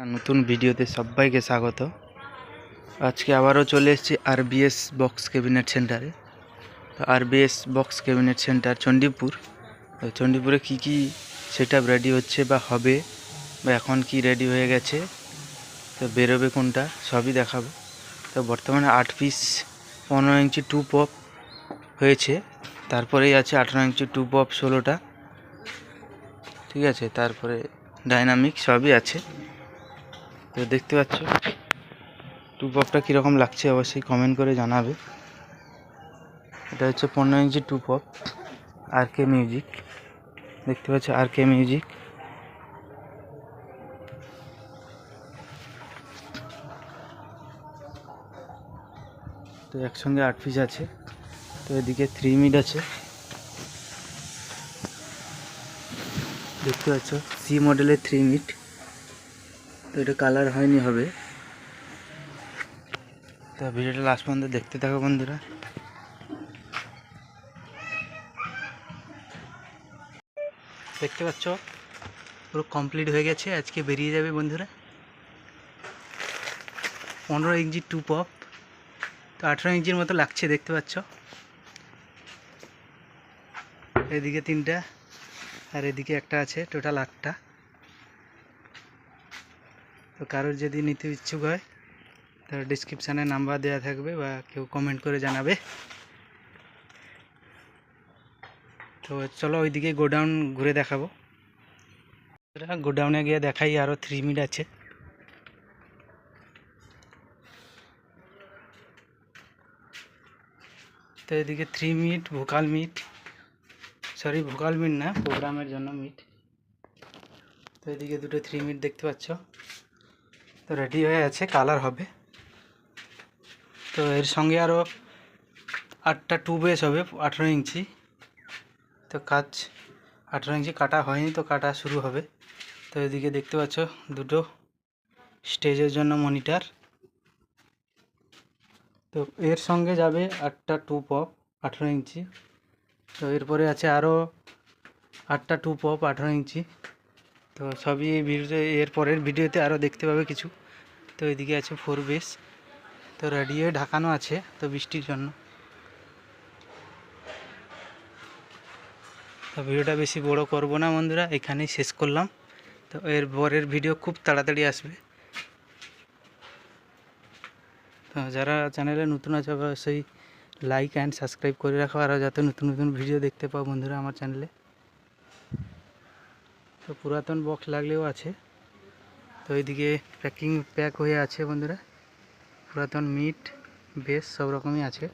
নতুন ভিডিওতে সবাইকে স্বাগত। আজকে আবারও চলে এসেছি আরবিএস বক্স ক্যাবিনেট সেন্টারে তো RBS box cabinet centre Chandipur. তো চণ্ডীপুরে কী কী সেট রেডি হচ্ছে বা হবে বা এখন কি রেডি হয়ে গেছে, তো বেরোবে কোনটা সবই দেখাবো। তো বর্তমানে আট পিস পনেরো ইঞ্চি টু পপ হয়েছে, তারপরেই আছে আঠারো ইঞ্চি টু পপ ষোলোটা। ঠিক আছে, তারপরে ডাইনামিক সবই আছে। তো দেখতে পাচ্ছ। টু পপটা কীরকম লাগছে অবশ্যই কমেন্ট করে জানাবে। এটা হচ্ছে পনেরো ইঞ্চি টু পপ আর কে মিউজিক দেখতে পাচ্ছ আর কে মিউজিক তো একসঙ্গে আট পিস আছে। তো এদিকে থ্রি মিড আছে। দেখতে পাচ্ছ সি মডেলের থ্রি মিড তো এটা কালার হয়নি, হবে। তো ভিডিওটা লাস্ট পর্যন্ত দেখতে থাকো বন্ধুরা। দেখতে পাচ্ছ, পুরো কমপ্লিট হয়ে গেছে, আজকে বেরিয়ে যাবে বন্ধুরা। পনেরো ইঞ্চি টু পপ তো আঠেরো ইঞ্চির মতো লাগছে, দেখতে পাচ্ছ। এদিকে তিনটা, আর এদিকে একটা আছে টোটাল আটটা। তো কারোর যদি নিতে ইচ্ছুক হয় তার ডিসক্রিপশানে নাম্বার দেওয়া থাকবে বা কেউ কমেন্ট করে জানাবে। তো চলো ওইদিকে গোডাউন ঘুরে দেখাবো। গোডাউনে গিয়ে দেখাই আরও থ্রি মিট আছে। তো এদিকে three mid vocal mid sorry vocal mid না প্রোগ্রামের জন্য মিট তো এদিকে দুটো থ্রি মিট দেখতে পাচ্ছ। তো রেডি হয়ে আছে কালার হবে। তো এর সঙ্গে আরও আটটা টু বেস হবে, আঠেরো ইঞ্চি। তো কাজ আঠেরো ইঞ্চি কাটা হয়নি তো কাটা শুরু হবে। তো এদিকে দেখতে পাচ্ছ দুটো স্টেজের জন্য মনিটার তো এর সঙ্গে যাবে আটটা টু পপ আঠেরো ইঞ্চি। তো এরপরে আছে আরও আটটা টু পপ আঠেরো ইঞ্চি। তো সবই এই ভিডিওতে, এর পরের ভিডিওতে আরও দেখতে পাবে কিছু। তো এদিকে আছে ফোর বেস তো রেডিও ঢাকানো আছে, তো বৃষ্টির জন্য। তো ভিডিওটা বেশি বড় করব না বন্ধুরা, এখানেই শেষ করলাম। তো এর পরের ভিডিও খুব তাড়াতাড়ি আসবে। তো যারা চ্যানেলে নতুন আছে, অবশ্যই লাইক অ্যান্ড সাবস্ক্রাইব করে রাখো। আরও যাতে নতুন নতুন ভিডিও দেখতে পাও বন্ধুরা আমার চ্যানেলে তো পুরাতন বক্স লাগলেও আছে। তো এইদিকে প্যাকিং প্যাক হয়ে আছে বন্ধুরা। পুরাতন মিট বেশ সব রকমই আছে।